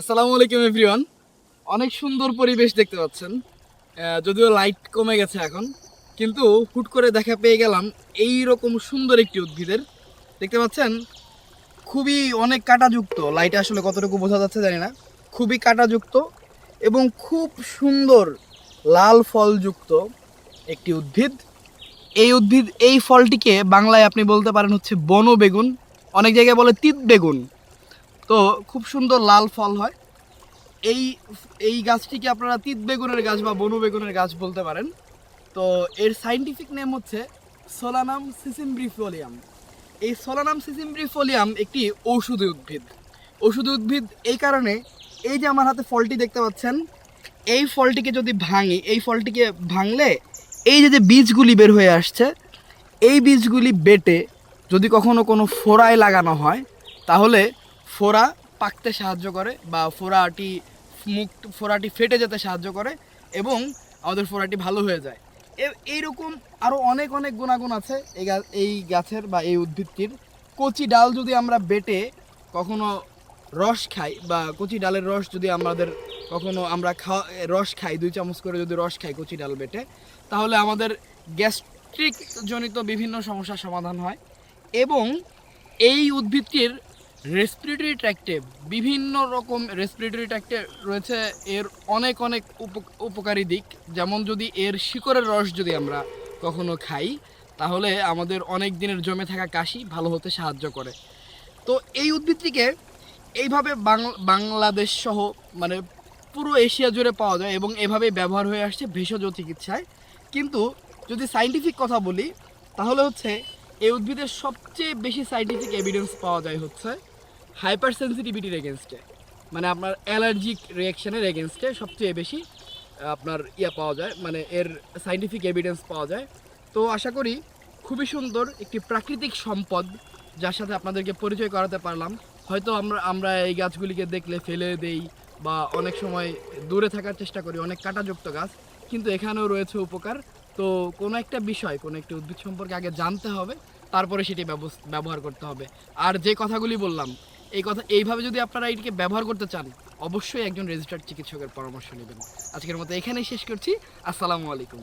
আসসালামু আলাইকুম এভরিওয়ান অনেক সুন্দর পরিবেশ দেখতে পাচ্ছেন। যদিও লাইট কমে গেছে এখন, কিন্তু হুট করে দেখা পেয়ে গেলাম এই রকম সুন্দর একটি উদ্ভিদের। দেখতে পাচ্ছেন? খুবই অনেক কাঁটাযুক্ত। লাইটে আসলে কতটুকু বোঝা যাচ্ছে জানি না। খুবই কাঁটাযুক্ত এবং খুব সুন্দর লাল ফলযুক্ত একটি উদ্ভিদ। এই উদ্ভিদ, এই ফলটিকে বাংলায় আপনি বলতে পারেন হচ্ছে বন বেগুন অনেক জায়গায় বলে তিত বেগুন তো খুব সুন্দর লাল ফল হয়। এই এই গাছটিকে আপনারা তিত বেগুনের গাছ বা বনু বেগুনের গাছ বলতে পারেন। তো এর সাইন্টিফিক নেম হচ্ছে সোলানাম সিসিমব্রিফোলিয়াম এই সোলানাম সিসিমব্রিফোলিয়াম একটি ঔষধি উদ্ভিদ। ঔষধি উদ্ভিদ এই কারণে এই যে আমার হাতে ফলটি দেখতে পাচ্ছেন, এই ফলটিকে যদি ভাঙি, এই ফলটিকে ভাঙলে এই যে যে বীজগুলি বের হয়ে আসছে, এই বীজগুলি বেটে যদি কখনো কোনো ফোড়ায় লাগানো হয়, তাহলে ফোড়া পাকতে সাহায্য করে বা ফোড়াটি মুখ ফোড়াটি ফেটে যেতে সাহায্য করে এবং আমাদের ফোড়াটি ভালো হয়ে যায়। এইরকম আরও অনেক অনেক গুণাগুণ আছে এই গাছের বা এই উদ্ভিদটির। কচি ডাল যদি আমরা বেটে কখনো রস খাই বা কচি ডালের রস যদি আমাদের কখনো আমরা খাওয়া রস খাই, দুই চামচ করে যদি রস খাই কচি ডাল বেটে, তাহলে আমাদের গ্যাস্ট্রিক জনিত বিভিন্ন সমস্যার সমাধান হয়। এবং এই উদ্ভিদটির রেসপিরেটরি ট্র্যাক্টে বিভিন্ন রকম রেসপিরেটরি ট্র্যাক্টে রয়েছে, এর অনেক অনেক উপ- উপকারী দিক। যেমন যদি এর শিকড়ের রস যদি আমরা কখনো খাই, তাহলে আমাদের অনেক দিনের জমে থাকা কাশি ভালো হতে সাহায্য করে। তো এই উদ্ভিদটিকে এইভাবে বাংলাদেশ সহ মানে পুরো এশিয়া জুড়ে পাওয়া যায় এবং এভাবেই ব্যবহার হয়ে আসছে ভেষজ চিকিৎসায়। কিন্তু যদি সাইন্টিফিক কথা বলি, তাহলে হচ্ছে এই উদ্ভিদের সবচেয়ে বেশি সাইন্টিফিক এভিডেন্স পাওয়া যায় হচ্ছে হাইপার সেন্সিটিভিটির এগেনস্টে মানে আপনার অ্যালার্জিক রিয়াকশনের এগেনস্টে সবচেয়ে বেশি আপনার ইয়া পাওয়া যায় মানে এর সাইন্টিফিক এভিডেন্স পাওয়া যায়। তো আশা করি খুবই সুন্দর একটি প্রাকৃতিক সম্পদ যার সাথে আপনাদেরকে পরিচয় করাতে পারলাম। হয়তো আমরা আমরা এই গাছগুলিকে দেখলে ফেলে দেই বা অনেক সময় দূরে থাকার চেষ্টা করি, অনেক কাঁটাযুক্ত গাছ, কিন্তু এখানেও রয়েছে উপকার। তো কোনো একটা বিষয়, কোনো একটা উদ্ভিদ সম্পর্কে আগে জানতে হবে, তারপরে সেটি ব্যবহার করতে হবে। আর যে কথাগুলি বললাম, এই কথা, এইভাবে যদি আপনারা এটিকে ব্যবহার করতে চান, অবশ্যই একজন রেজিস্টার্ড চিকিৎসকের পরামর্শ নেবেন। আজকের মতো এখানেই শেষ করছি। আসসালামু আলাইকুম।